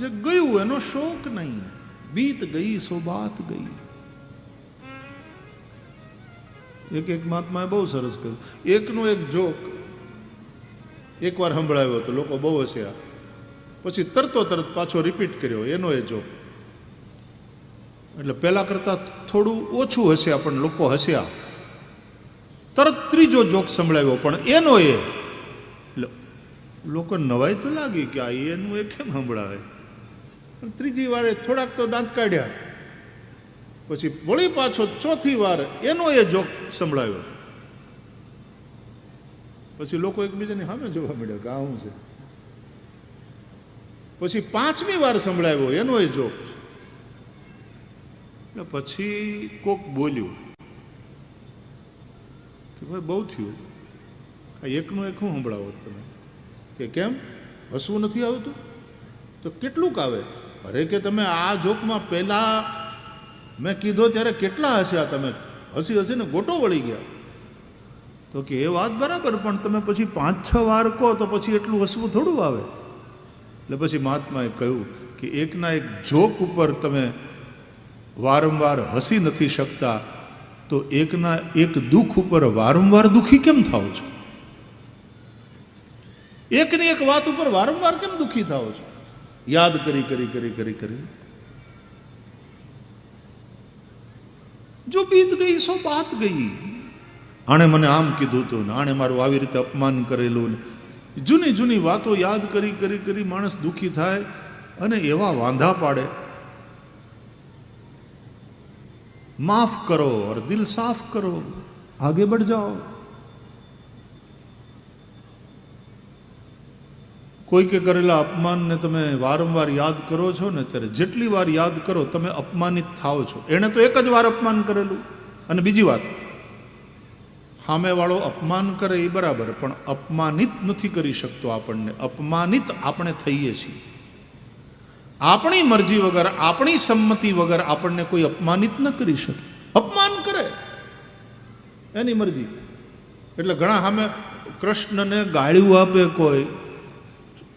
જે ગયું એનો શોક નહીં. બીત ગઈ સો બાત ગઈ. એક એક મહાત્માએ બહુ સરસ કર્યું એકનો એક જોક એકવાર સંભળાયો તો લોકો બહુ હસ્યા. પછી તરતો તરત પાછો રિપીટ કર્યો, એનો એ જોક. એટલે પહેલા કરતાં થોડું ઓછું હસ્યા, પણ લોકો હસ્યા. તરત ત્રીજો જોક સંભળાવ્યો પણ એનો એ. લોકો નવાઈ તો લાગી કે આ એનું એ કેમ સંભળાવે? ત્રીજી વારે થોડાક તો દાંત કાઢ્યા. પછી વળી પાછો ચોથી વાર એનો એ જોક સંભળાયો. પછી લોકો એકબીજાની સામે જોવા મળ્યા કે આ શું છે? પછી પાંચમી વાર સંભળાવ્યો એનો એ જોક. એટલે પછી કોક બોલ્યું કે ભાઈ બહુ થયું. આ એકનું એક શું સંભળાવો તમે? કે કેમ? હસવું નથી આવતું? તો કેટલુંક આવે? અરે કે તમે આ જોકમાં પહેલાં મેં કીધો ત્યારે કેટલા હસ્યા તમે? હસી હસીને ગોટો વળી ગયા. તો કે એ વાત બરાબર, પણ તમે પછી પાંચ છ વાર કહો તો પછી એટલું હસવું થોડું આવે. એટલે પછી મહાત્માએ કહ્યું કે એકના એક જોક ઉપર તમે વારંવાર હસી નથી શકતા, તો એકના એક દુઃખ ઉપર વારંવાર દુઃખી કેમ થાવ છો? એકની એક વાત ઉપર વારંવાર કેમ દુઃખી થાવ છો? યાદ કરી કરી કરી કરી કરી. જો બીત ગઈ, સો બાત ગઈ. આણે મને આમ કીધું હતું ને આણે મારું આવી રીતે અપમાન કરેલું ને. જૂની જૂની વાતો યાદ કરી કરી કરી માણસ દુઃખી થાય અને એવા વાંધા પાડે. માફ કરો ઓર દિલ સાફ કરો. આગે બઢ જાઓ. કોઈ કે કરેલા અપમાનને તમે વારંવાર યાદ કરો છો ને, ત્યારે જેટલી વાર યાદ કરો, તમે અપમાનિત થાઓ છો. એણે તો એક જ વાર અપમાન કરેલું. અને બીજી વાત, સામેવાળો અપમાન કરે એ બરાબર, પણ અપમાનિત નથી કરી શકતો આપણને. અપમાનિત આપણે થઈએ છીએ. આપણી મરજી વગર, આપણી સંમતિ વગર આપણને કોઈ અપમાનિત ન કરી શકે. અપમાન કરે. એની મરજી. એટલે ઘણા સામે કૃષ્ણને ગાળ્યું આપે કોઈ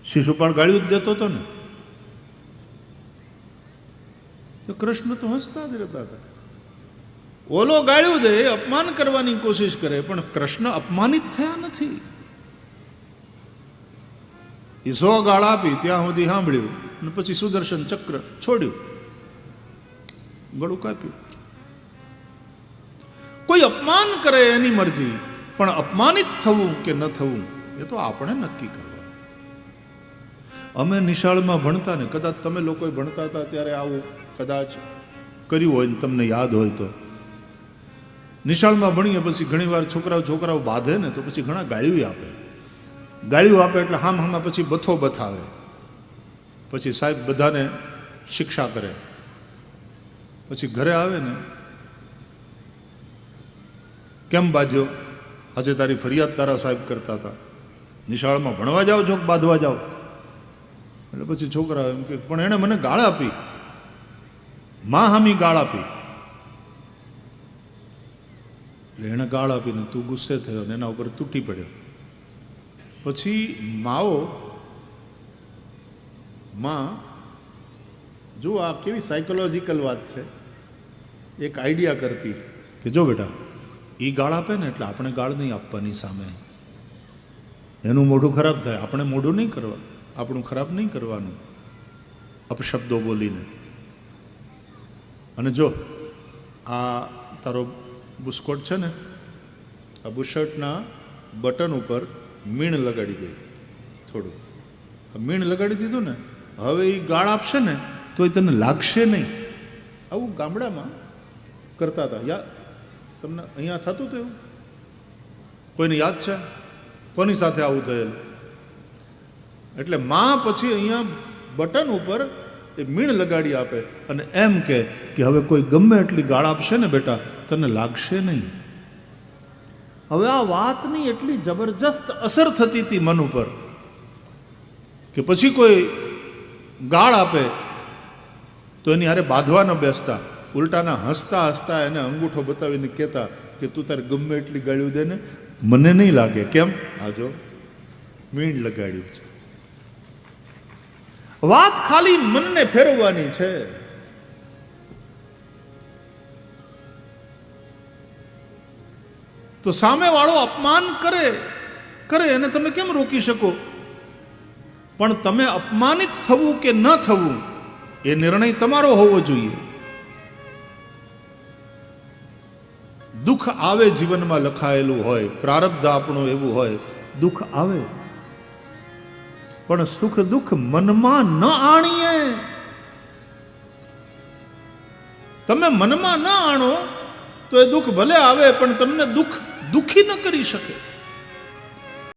શિશુપાળ ગાળ્યું જ દેતો હતો ને. તો કૃષ્ણ તો હસતા જ રહેતા હતા. ઓલો ગાળ્યું દે, અપમાન કરવાની કોશિશ કરે, પણ કૃષ્ણ અપમાનિત થયા નથી. એ સો ગાળ આપી ત્યાં સુધી સાંભળ્યું અને પછી સુદર્શન ચક્ર છોડ્યું. ગળું કાપ્યું. કોઈ અપમાન કરે એની મરજી, પણ અપમાનિત થવું કે ન થવું, એ તો આપણે નક્કી કરવા અમે નિશાળમાં ભણતા ને, કદાચ તમે લોકોએ ભણતા હતા ત્યારે આવું કદાચ કર્યું હોય ને, તમને યાદ હોય તો. નિશાળમાં ભણીએ પછી ઘણીવાર છોકરાઓ છોકરાઓ બાંધે ને, તો પછી ઘણા ગાળ્યું આપે. ગાળ્યું આપે એટલે હામ હામાં પછી બથો બથાવે. પછી સાહેબ બધાને શિક્ષા કરે. પછી ઘરે આવે ને, કેમ બાંધ્યો? આજે તારી ફરિયાદ તારા સાહેબ કરતા હતા. નિશાળમાં ભણવા જાઓ છો બાંધવા જાઓ. એટલે પછી છોકરા એમ કે, પણ એણે મને ગાળ આપી. મા હામી ગાળ આપી. એટલે એણે ગાળ આપીને તું ગુસ્સે થયો ને એના ઉપર તૂટી પડ્યો. પછી માઓ માં, જો આ કેવી સાયકોલોજીકલ વાત છે? એક આઈડિયા કરતી. કે, જો બેટા એ ગાળ આપે ને એટલે આપણે ગાળ નહીં આપવાની સામે. એનું મોઢું ખરાબ થાય, આપણે મોઢું નહીં કરવા. આપણું ખરાબ નહીં કરવાનું. અપશબ્દો બોલીને. અને જો આ તારો બુસ્કોટ છે ને, આ બુશર્ટના બટન ઉપર મીણ લગાડી દે થોડું. મીણ લગાડી દીધું ને, હવે એ ગાળ આપશે ને તો એ તને લાગશે નહીં. આવું ગામડામાં કરતા હતા. યા, તમને અહીંયા થતું હતું એવું? કોઈને યાદ છે? કોની સાથે આવું થયેલું? એટલે માં પછી અહીંયા બટન ઉપર એ મીણ લગાડી આપે અને એમ કે કે હવે કોઈ ગમે એટલી ગાળ આપશે ને બેટા, તને લાગશે નહીં. હવે આ વાતની એટલી જબરજસ્ત અસર થતી હતી મન ઉપર કે પછી કોઈ ગાળ આપે તો એની હારે બાંધવા ન બેસતા. ઉલટાના હસતા હસતા એને અંગૂઠો બતાવીને કહેતા કે તું તારે ગમે એટલી ગાળ્યું દે ને, મને નહીં લાગે. કેમ? આજો મીણ લગાડ્યું છે. વાત ખાલી મનને ફેરવવાની છે. તો સામેવાળો અપમાન કરે કરે એને તમે કેમ રોકી શકો? પણ તમે અપમાનિત થવું કે ન થવું, એ નિર્ણય તમારો હોવો જોઈએ. દુઃખ આવે જીવનમાં લખાયેલું હોય, પ્રારબ્ધ આપણું એવું હોય, દુઃખ આવે. પણ સુખ દુઃખ મનમાં ન આણીએ. તમે મનમાં ન આણો તો એ દુઃખ ભલે આવે, પણ તમને દુઃખ દુઃખી ન કરી શકે.